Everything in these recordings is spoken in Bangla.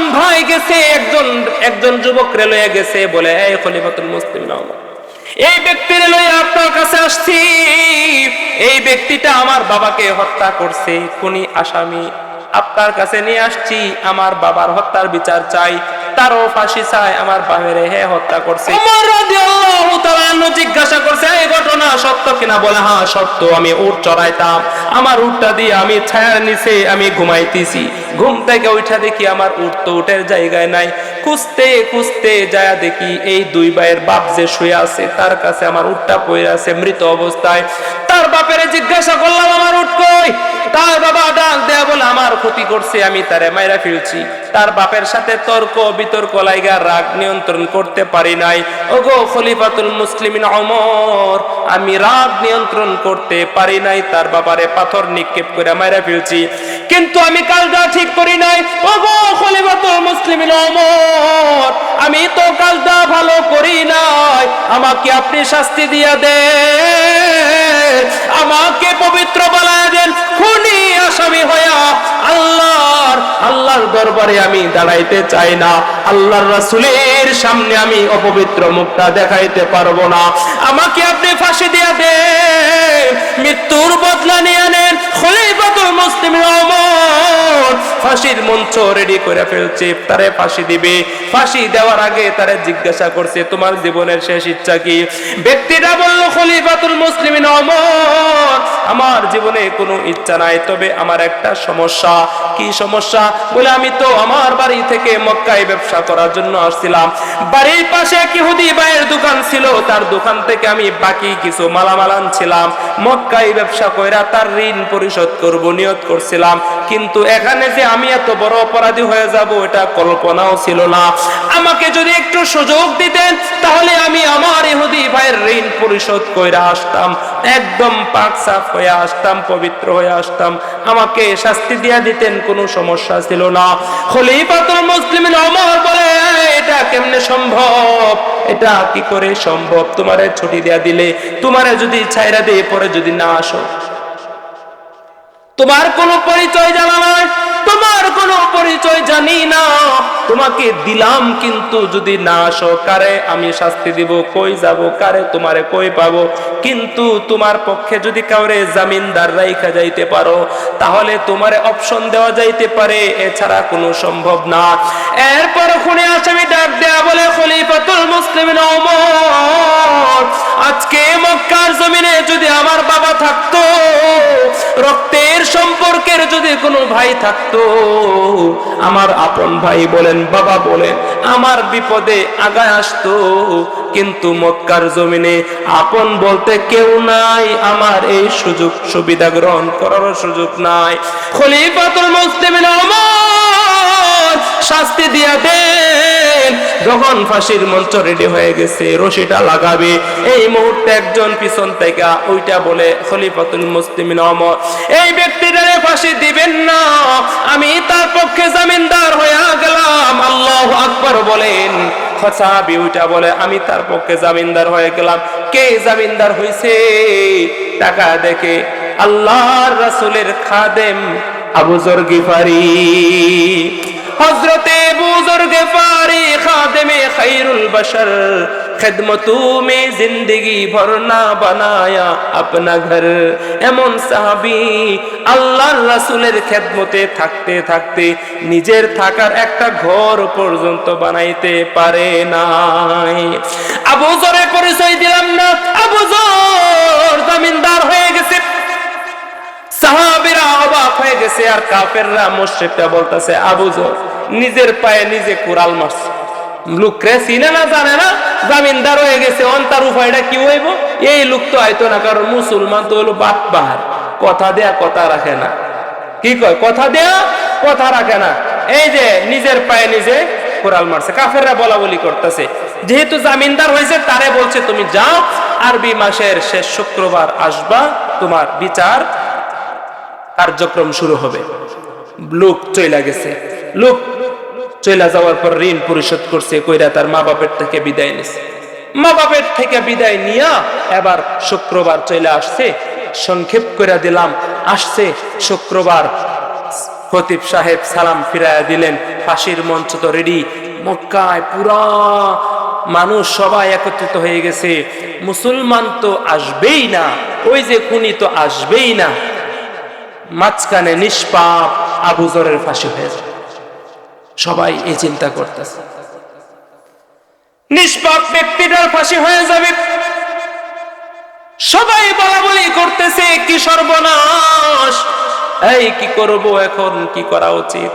আপন হয়ে গেছে, একজন একজন যুবক রেলয়ে গেছে বলে, এই খলিফাতুল মুসলিম, নাও। এই ব্যক্তির লয়ে আপনার কাছে আসছি। এই ব্যক্তিটা আমার বাবাকে হত্যা করছে। খুনি আসামি আপনার কাছে নিয়ে আসছি। আমার বাবার হত্যার বিচার চাই। তারও ফাঁসি চাই আমার বাবারে হে হত্যা করছে। জিজ্ঞাসা করছে, এই ঘটনা সত্য কিনা? বলে হ্যাঁ সত্য, আমি উট চড়াইতাম। আমার উটটা দিয়ে আমি ছায়ার নিচে আমি ঘুমাইতেছি। ঘুম থেকে উঠা দেখি আমার উট তো জায়গায় নাই। খুঁজতে খুঁজতে যায় দেখি এই দুই ভাইয়ের বাপ যে শুয়ে আছে, তার কাছে আমার উটটা পড়ে আছে মৃত অবস্থায়। তার বাপেরে জিজ্ঞাসা করলাম, আমার উট কই? তার বাবা ডাক দেয়া বলে আমার ক্ষতি করছে, আমি তারে মাইরা ফেলছি। তার বাপের সাথে তর্ক, বিতর্ক, লাইগা, রাগ নিয়ন্ত্রণ করতে পারি নাই। ওগো খলিফাতুল মুসলিমিন অমর আমি রাগ নিয়ন্ত্রণ করতে পারি নাই, তার বাবারে পাথর নিক্ষেপ করে মাইরা ফেলছি। কিন্তু আমি কালটা ঠিক করি নাই। ওগো খলিফাতুল মুসলিমিন অমর আমি তো কালটা ভালো করি নাই। আমাকে আপনি শাস্তি দিয়া দেন, আমাকে পবিত্র বানায় দেন, খুনি আসামি হইয়া আল্লাহর আল্লাহর দরবারে আমি দাঁড়াইতে চাই না। আল্লাহর রাসূলের সামনে আমি অপবিত্র মুখটা দেখাইতে পারব না। আমাকে আপনি ফাঁসি দিয়া দেন, মৃত্যুর বদলা নিয়ে নেন খলিফাতুল মুসলিমিন ফাঁসির মঞ্চ রেডি করে ফেলছে, তারে ফাঁসি দিবে। ফাঁসি দেওয়ার আগে তারে জিজ্ঞাসা করছে, তোমার জীবনের শেষ ইচ্ছা কি? ব্যক্তিটা বলল, খলিফাতুল মুসলিমিন ওমর আমার জীবনে কোনো ইচ্ছা নাই, তবে আমার একটা সমস্যা। কি সমস্যা? বলে, আমি তো আমার বাড়ি থেকে মক্কায় ব্যবসা করার জন্য আসছিলাম। বাড়ির পাশে এক ইহুদি ভাইয়ের ছিল, তার দোকান থেকে আমি বাকি কিছু মালামাল আনছিলাম। মক্কায় ব্যবসা কইরা তার ঋণ পরিশোধ করব, নিয়ত করছিলাম। কিন্তু এখানে যে আমি এত বড় অপরাধী হয়ে যাব, এটা কল্পনাও ছিল না। আমাকে যদি একটু সুযোগ দিতেন, তাহলে আমি আমার ইহুদি ভাইয়ের ঋণ পরিশোধ কইরা আসতাম। একদম পাক সাফ হয়ে আসতাম, পবিত্র হয়ে আসতাম। আমাকে শাস্তি দিয়া দিতেন, কোনো সমস্যা ছিল না। খলিফাতুল মুসলিমিন ওমর বলে এটা কেমনে সম্ভব? এটা কি করে সম্ভব? তোমারে ছুটি দেয়া দিলে, তোমারে যদি ছাইরা দিয়ে, পরে যদি না আসো। তোমার কোনো পরিচয় জানা নাই? তোমার কোনো পরিচয় জানি না। তোমাকে দিলাম কিন্তু যদি না আসো, কারে আমি শাস্তি দিব? কই যাব? কারে তোমারে কই পাবো? কিন্তু তোমার পক্ষে যদি কাউরে জামিনদার রাইখা যাইতে পারো, তাহলে তোমারে অপশন দেওয়া যাইতে পারে। এছাড়া কোনো সম্ভব না। এরপর খুনে আসামি ডাক দেয়া বলে খলিফাতুল মুসলিমিন ওমর, আজকে মক্কার জমিনে যদি আমার বাবা থাকতো, রক্তের সম্পর্কের যদি কোনো ভাই থাকতো আমার আপন ভাই বলেন, বাবা বলেন, আমার বিপদে আগায় আসতো, কিন্তু মক্কার জমিনে আপন বলতে কেউ নাই, আমার এই সুযোগ সুবিধা গ্রহণ করার সুযোগ নাই। খলিফাতুল মুসলিমিন ওমর! শাস্তি দিয়া দেন। যখন ফাঁসির মঞ্চ রেডি হয়ে গেছে, রশিটা লাগাবে। এই মুহূর্তে একজন পিছন থেকে ওইটা বলে, খলিফাতুল মুসলিমিন ওমর এই ব্যক্তিটারে ফাঁসি দিবেন না, আমি তার পক্ষে জামিনদার হয়ে গেলাম। আল্লাহ আকবার বলেন। খসাবি ওইটা বলে, আমি তার পক্ষে জামিনদার হয়ে গেলাম। কে জামিনদার হইছে? টাকা দেখে, আল্লাহর রাসূলের খাদেম আবু জর গিফারি। হজরতে বুজুর গেফারি খাদেমে খাইরুল বশর খেদমতু মে জিন্দগি ভর না বানায়া আপনা ঘর। এমন সাহাবি আল্লাহ রাসুলের খেদমতে থাকতে থাকতে নিজের থাকার একটা ঘর পর্যন্ত বানাইতে পারে নাই। আবু জরে পরিচয় দিলাম না। আবু জর জমিনদার হয়ে গেছে। সাহাবিরা অবাক হয়ে গেছে আর কাফেররা মসজিদটা বলতেছে, আবু জর নিজের পায়ে নিজে কুড়াল মারছে। লোকরে চিনে না, জানে না, জামিনদার হয়ে গেছে, অন্তার উপায়টা কি হইব? এই লোক তো আইতো না, কারণ মুসলমান তো হলো বাট বাহার কথা দেয়া, কথা রাখে না। কি কয়? কথা দেয়া, কথা রাখে না। এই যে নিজের পায়ে নিজে কোরাল মারছে। কাফেররা বলা বলি করতেছে। যেহেতু জামিনদার হয়েছে, তারে বলছে, তুমি যাও, আরবি মাসের শেষ শুক্রবার আসবা, তোমার বিচার কার্যক্রম শুরু হবে। লোক চইলা গেছে। লোক চইলা যাওয়ার পর ঋণ পরিশোধ করছে, কইরা তার মা বাপের থেকে বিদায় নিছে। মা বাপের থেকে বিদায় নিয়া এবার শুক্রবার চলে আসছে, সংক্ষেপ করে দিলাম, আসছে শুক্রবার। খতিব সাহেব সালাম ফিরাইয়া দিলেন, ফাঁসির মঞ্চ তো রেডি মক্কায় পুরা মানুষ সবাই একত্রিত হয়ে গেছে। মুসলমান তো আসবেই না, ওই যে খুনি তো আসবেই না। মাঝখানে নিষ্পাপ আবু জরের ফাঁসি হয়ে যায়। সবাই এই চিন্তা করতেছে। নিষ্পাপ ব্যক্তিটার ফাঁসি হয়ে যাবে। সবাই বলা বলি করতেছে, কি সর্বনাশ! এই কি করব এখন? কি করা উচিত?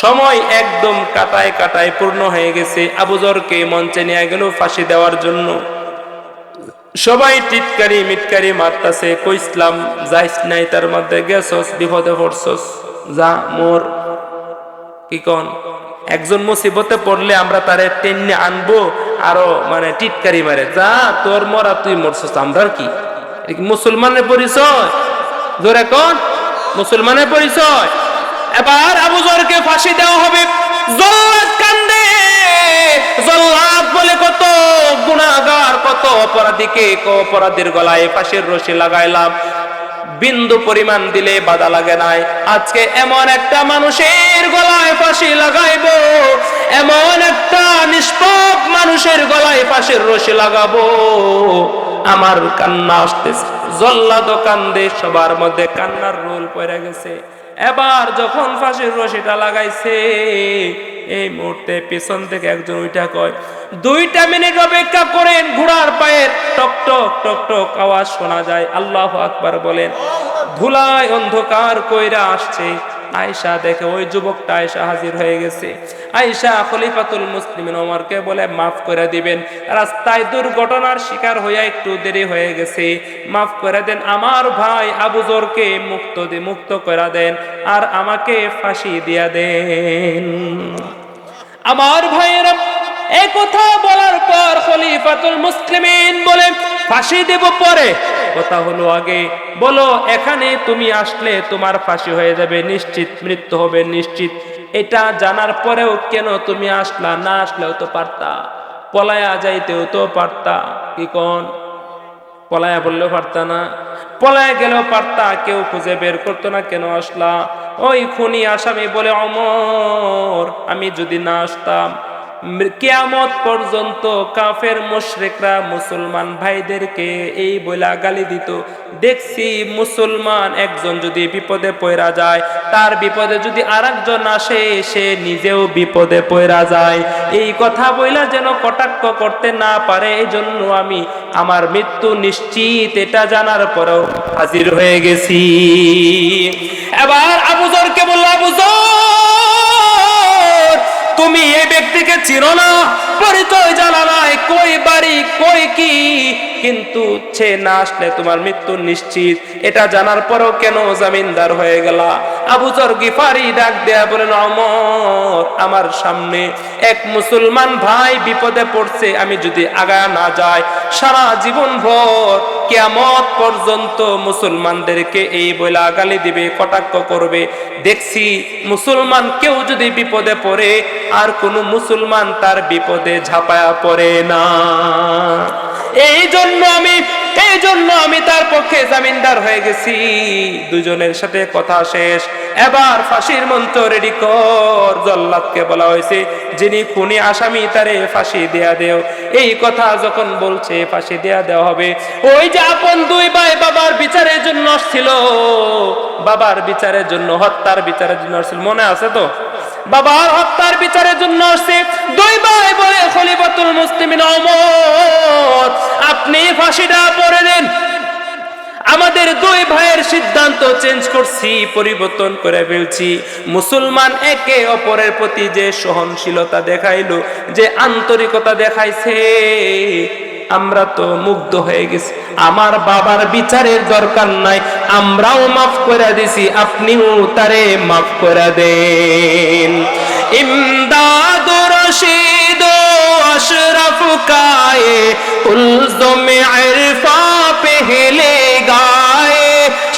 সময় একদম কাটায় কাটায় পূর্ণ হয়ে গেছে। আবুজরকে মঞ্চে নিয়ে গেল ফাঁসি দেওয়ার জন্য। সবাই টিটকারি মিটকারি মারতাছে, কইসলাম, যাইস নাই, তার মধ্যে গেছস, বিপদে পড়ছস, যা, মোর। কি কন? একজন মুসিবতে পড়লে আমরা তারে টেনে আনব, আরও মানে টিটকারি মারে। যা, তোর মরা, তুই মরছস আমরা কি? মুসলমানের পরিচয়? জোরে কন, মুসলমানের পরিচয়। এবার আবু জরকে ফাঁসি দেওয়া হবে। জল্লাদ কান্দে। জল্লাদ বলে কত গুণাগার কত অপরাধীকে অপরাধীর গলায় ফাঁসির রশি লাগাইলাম। বিন্দু পরিমাণ দিলে বাধা লাগে নাই। আজকে এমন একটা মানুষের গলায় ফাঁসি লাগাইব, এমন একটা নিষ্পাপ মানুষের গলায় ফাঁসির রশি লাগাবো। আমার কান্না আসতেছে। জল্লাদ কান্দে সবার মধ্যে কান্নার রোল পড়ে গেছে। এবার যখন ফাঁসির রশিটা লাগাইছে এই মুহূর্তে পেছন থেকে একজন ওইটা কয়, দুইটা মিনিট অপেক্ষা করেন ঘোড়ার পায়ের। টক টক টক টক আওয়াজ শোনা যায়। আল্লাহ আকবার বলেন, ধুলায় অন্ধকার কইরা আসছে। আয়সা দেখে ওই যুবকটা আয়সা হাজির হয়ে গেছে। আয়সা খলিফাতুল মুসলিমিন ওমরকে বলে, মাফ করে দিবেন। রাস্তায় দুর্ঘটনার শিকার হইয়া একটু দেরি হয়ে গেছে। মাফ করে দেন, আমার ভাই আবু জরকে মুক্ত দি, মুক্ত করে দেন আর আমাকে ফাঁসি দিয়া দেন। আমার ভাইয়েরা এই কথা বলার পর খলিফাতুল মুসলিমিন বলে, ফাঁসি দেব পরে। কথা হলো আগে। বলো, এখানে তুমি আসলে তোমার ফাঁসি হয়ে যাবে, নিশ্চিত, মৃত্যু হবে, নিশ্চিত। এটা জানার পরেও কেন তুমি আসলা, না আসলেও তো পারতা। পলায়া যাইতেও তো পারতা, কি কোন? পলায়া বললেও পারতা না। পলায়া গেলেও পারতা, কেউ খুঁজে বের করতো না, কেন আসলা? ওই খুনি আসামি বলে, অমর, আমি যদি না আসতাম কেয়ামত পর্যন্ত কাফের মুশরিকরা মুসলমান ভাইদেরকে এই বইলা গালি দিত। দেখছি মুসলমান একজন যদি বিপদে পয়রা যায়, তার বিপদে যদি আরেকজন আসে, সে নিজেও বিপদে পয়রা যায়। এই কথা বইলা যেন কটাক্ষ করতে না পারে এই জন্য আমি আমার মৃত্যু নিশ্চিত, এটা জানার পরেও হাজির হয়ে গেছি। এবার আবুজরকে বলল আবুজর তুমি এই ব্যক্তিকে চিনো না? পরিচয় জানা নাই কই বাড়ি কই কি? কিন্তু সে না আসলে তোমার মৃত্যু নিশ্চিত। এটা জানার পরও কেন জামিনদার হয়ে গেলা? আবুজর গিফারি ডাক দেয়া বলেন অমর, আমার সামনে এক মুসলমান ভাই বিপদে পড়ছে, আমি যদি আগা না যাই, সারা জীবন ভর কেমত পর্যন্ত মুসলমানদেরকে এই বইলা গালি দিবে, কটাক্ষ করবে। দেখছি মুসলমান কেউ যদি বিপদে পড়ে, আর কোন মুসলমান তার বিপদে ঝাঁপায়া পড়ে না। এই জন্য আমি এই জন্য আমি তার পক্ষে জামিনদার হয়ে গেছি। দুজনের সাথে কথা শেষ। এবার ফাঁসির মন্ত্র রেডি কর। জল্লাদকে বলা হয়েছে, যিনি খুনি আসামি, তারে ফাঁসি দেয়া দেও। এই কথা যখন বলছে, ফাঁসি দেয়া দেওয়া হবে। ওই যে আপন দুই ভাই বাবার বিচারের জন্য আসছিল। বাবার বিচারের জন্য, হত্যার বিচারের জন্য আসছিল। মনে আছে তো? বাবার হত্যার বিচারের জন্য আসছে। দুই ভাই বলে খলিফাতুল মুসলিমিন অমর। আপনি ফাঁসিটা পরে দেন আমাদের দুই ভাইয়ের সিদ্ধান্ত চেঞ্জ করছি, পরিবর্তন করে ফেলছি। মুসলমান একে অপরের প্রতি যে সহনশীলতা দেখাইলো, যে আন্তরিকতা দেখাইছে, আমরা তো মুগ্ধ হয়ে গেছি। আমার বাবার বিচারের দরকার নাই, আমরাও মাফ করে দিছি, আপনিও তারে মাফ করে দেন। ইমদাদ রশিদ अशरफ काए उल्जुम इरफा पहले गाए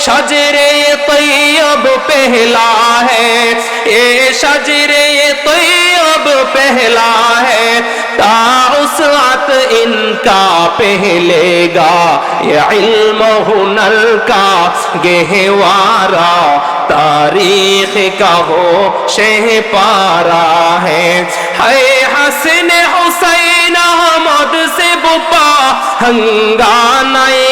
शजरे तैयब पहला है ये शजरे तैयब पहला है ताउसात इनका पहलेगा ये इल्म हुनर का गहवारा तारीख का हो शह पारा है है हसन हुसैन अहमद से बुपा हंगानाए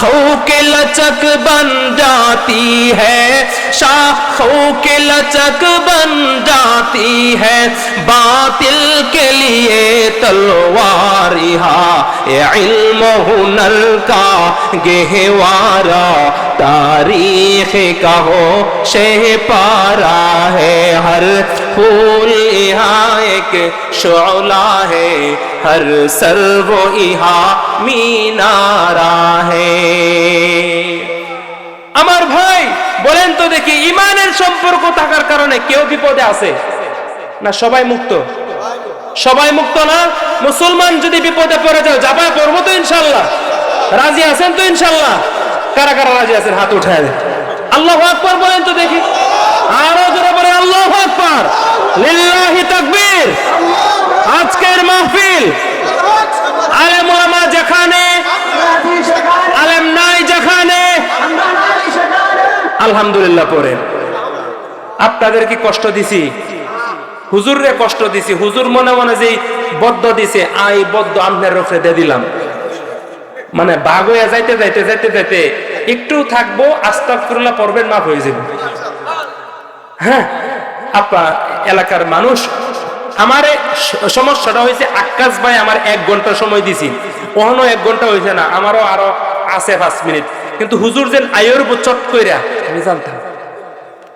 خو کے لچک بن جاتی ہے، شاخوں کے لچک بن جاتی ہے۔ باطل کے لیے تلوارہا علم ہنر کا گہوارا تاریخ کا ہو شہ پارا ہے۔ ہر پھول یہاں ایک شعلہ ہے ہر سر و مینارا ہے আমার ভাই বলেন তো দেখি ইমানের সম্পর্ক থাকার কারণে কেউ বিপদে আছে না সবাই মুক্ত সবাই মুক্ত না মুসলমান যদি বিপদে পড়ে যাও যাবায় করব তো ইনশাল্লাহ রাজি আছেন তো ইনশাল্লাহ কারা কারা রাজি আছেন? হাত উঠায় আল্লাহ আকবর বলেন তো দেখি। আরও জোরে আল্লাহ আকবর। লিল্লাহি তাকবীর। আজকের মাহফিল আলেম ওলামা যেখানে, আলেম নাই যেখানে, আলহামদুলিল্লাহ পড়েন আপনাদের কি কষ্ট দিছি? হুজুররে কষ্ট দিছি। হুজুর মনে মনে যে বদ্ধ দিছে, আই বদ্ধ আমনের রফরে দিয়ে দিলাম। মানে বাঘ হয়ে যাইতে যাইতে যাইতে যাইতে একটু থাকব, আস্তাগফিরুল্লাহ পড়বেন, মাফ হয়ে যাবে। হ্যাঁ? আপা এলাকার মানুষ, আমার সমস্যাটা হয়েছে, আকাশ ভাই আমার এক ঘণ্টা সময় দিছি। ওখানেও এক ঘণ্টা হয়েছে না, আমারও আরও আছে পাঁচ মিনিট। কিন্তু হুজুর যেন আয়ুর চট কইরা, আমি জানতাম।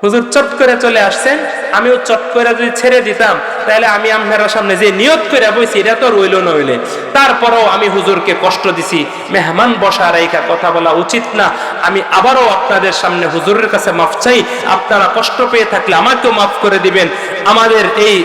হুজুর চট করে চলে আসছেন, আমিও চট করে যদি ছেড়ে দিতাম, তাহলে আমি আপনার সামনে যে নিয়ত করে বইছি, এটা তো রইল নইলে তারপরেও আমি হুজুরকে কষ্ট দিছি, মেহমান বসা রেখা কথা বলা উচিত না। আমি আবারও আপনাদের সামনে হুজুরের কাছে মাফ চাই, আপনারা কষ্ট পেয়ে থাকলে আমাকেও মাফ করে দিবেন। আমাদের এই